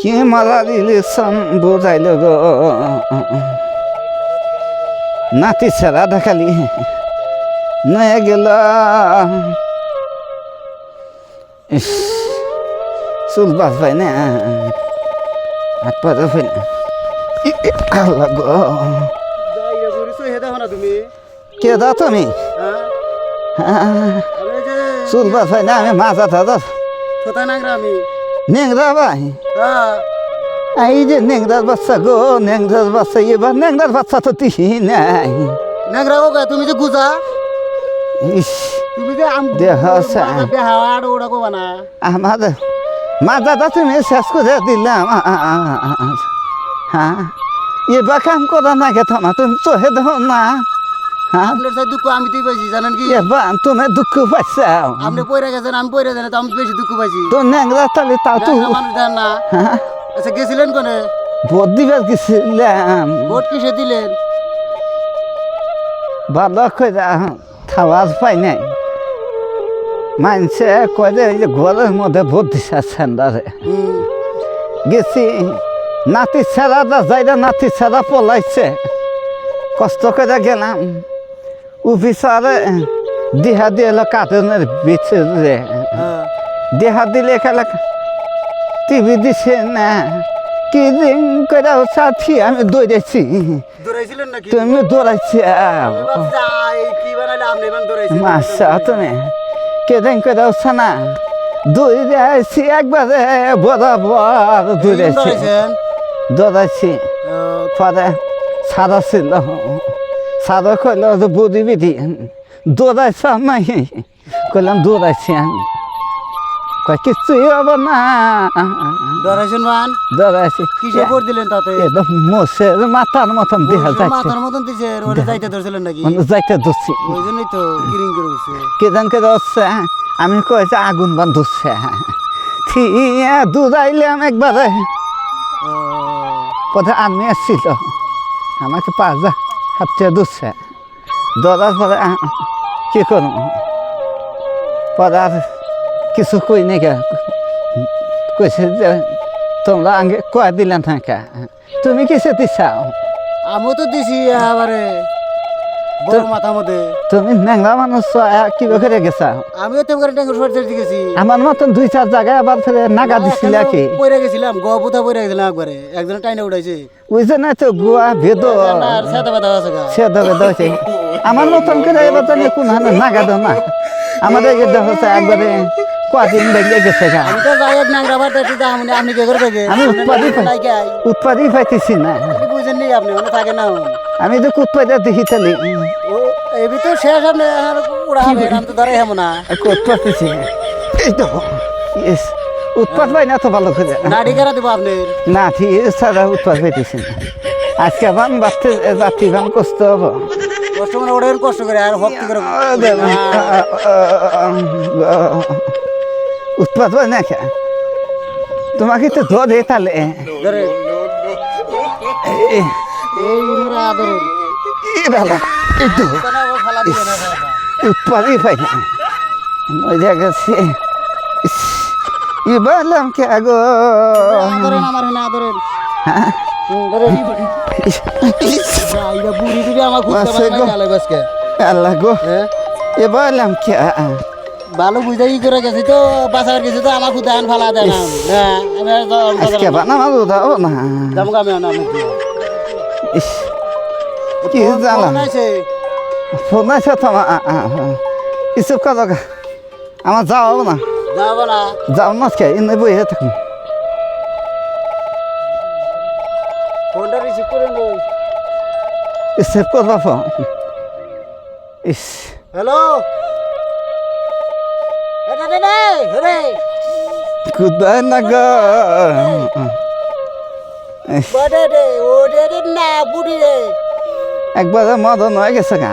কি মারা দিলে বোঝাইল গো? নাতি ছাড়া দেখালি। নয়ে গেল। চুল বাস পাই না। হাত পা পাই না। আল্লাহ গো। কে দা তুমি? হ্যাঁ। চুল বাস না, আমি মাথা থাকা ছোটা নাংরা আমি নেংরা ভাই হ্যাঁ। এই যে নেংরার বাচ্চা গো নেংরার বাচ্চা এবার নেংরার বাচ্চা তো তিহি নাই। নাংরা ওকে তুমি যে গুজা? ইস তুমি যে আম দেহ আছে। বেহাওয়ার ওটা কো বানা আমার মাথাটা তুমি শেষ করে দিলাম হ্যাঁ। এবার কাম করা না গে তোমার তুমি চোহে দাও না। আপনার সাথে দুঃখ আমি তুই পাইছি জানেন কি? দুঃখ পাইছাও আপনি পয়রা গেছেন আমি পয়রা জানি তো আমি বেশি দুঃখ পাইছি। তো তাও তো মানুষ দেন না। হ্যাঁ? আচ্ছা গেছিলেন কোনে? ভোট দিবার গেছিলাম। ভোট কিসে দিলেন? ভালো করে খাওয়াজ পাই নাই। মানছে কয় এই যে ঘরের মধ্যে ভোট দিছে সেন্টারে। হুম। গেছি নাতি ছেড়াটা যাইরা নাতি ছেড়া পলাইছে। কষ্ট করে গেলাম। অফিসারে দিহা দিয়ে এলো কার্টুনের ভিতরে দেহা দিলে খেলা টিভি দিছে না কি দিন করে সাথী আমি দৌড়েছি তুমি দৌড়াইছি কি মাসা তুমি কেদিন করে না দৌড়ে আইছি একবারে বরাবর দৌড়াইছি ও, পরে সাদা ছিল সাদা কইল যে বুড়ি বিধি দৌড়াইছ আমি কইলাম দৌড়াইছি আমি কয় কিছুই হব না। দৌড়াইছেন মান দৌড়াইছি কিসে ভোট দিলেন তাতে? একদম মোসের মাথার মতন দেখা যাচ্ছে মাথার মতন দিছে ওটা যাইতে ধরছিলেন নাকি? মানে যাইতে ধরছি। ওই জন্যই তো কিরিং করে উঠছে কেদান কে হচ্ছে আমি কয়েছে আগুন বান ধরছে ঠিক দৌড়াইলাম একবারে। ও, পথে আসছিল। আমাকে পাঁচ যা হাতে ধরছে ধরার পরে কি করুন পরে আর কিছু কই নাই কইছে যে, তোমরা আগে কয়া দিলেন থাকা? তুমি কিসে দিছাও? আমি তো দিছি এবারে বড় মাথা মধ্যে তুমি ন্যাংরা মানুষ কিবা করে গেছাও আমিও তেমন করে ট্যাঙ্গুর শর্ট সাইড গেছি। আমার মতন দুই চার জায়গায় আবার ফেরে নাগা দিছিল কি? পরে গেছিলাম গপুতা পরে গেছিলাম একবারে। একজন টাইনে উঠাইছে বুঝছে না তো গুয়া ভেদ। আছে আমার মতন করে এবার জানি কোন নাগা দেও না। আমাদের একবারে কদিন বেরিয়ে গেছে গা। আমি উৎপাদী পাইতেছি না। বুঝেন নি আপনি থাকে না। আমি তো উৎপাদা দেখি তালি ও এবি তো শেষ আপনি আর উড়া হবে তো ধরে হেম না। উৎপাদ পাইতেছি। এই তো ইস উৎপাদ পাই না তো ভালো করে। নাড়ি কেরা দেবো আপনি না ঠিক ছাড়া উৎপাদ পাইতেছি আজকে ভান বাড়তে যাত্রী ভান কষ্ট হব। কষ্ট করে ওড়েন কষ্ট করে আর ভক্তি করে উৎপাদ হয় না কে? তোমাকে তো ধরে তাহলে। ধরে। এই মোরা আদরের এ ভালো এই তো। বাবা? উৎপাদই পাই না। মজা গেছে। ইস, এবারলাম কে আগো? আদরেন আমার হ্যাঁ? পারে। না গালে বাসকে আল্লাহ গো। হ্যাঁ? এবারলাম কে? ভালো বুঝাই ই করে গেছি তো বাসার গেছি তো আমার খুদান ফালা দেয় না আমি বানামা দাও না। ইস কি জ্বালা ফোন আছে তোমার ইসব কথা কা। আমার যাও না। যাব না? যাও না কে এনে বইয়ে থাকুন ফোনটা রিসিভ করে নই সেভ করবা ফোন ইস। হ্যালো? এটা রে রে। কোথায় না গো। একবার মদন হয়ে গেছে গা।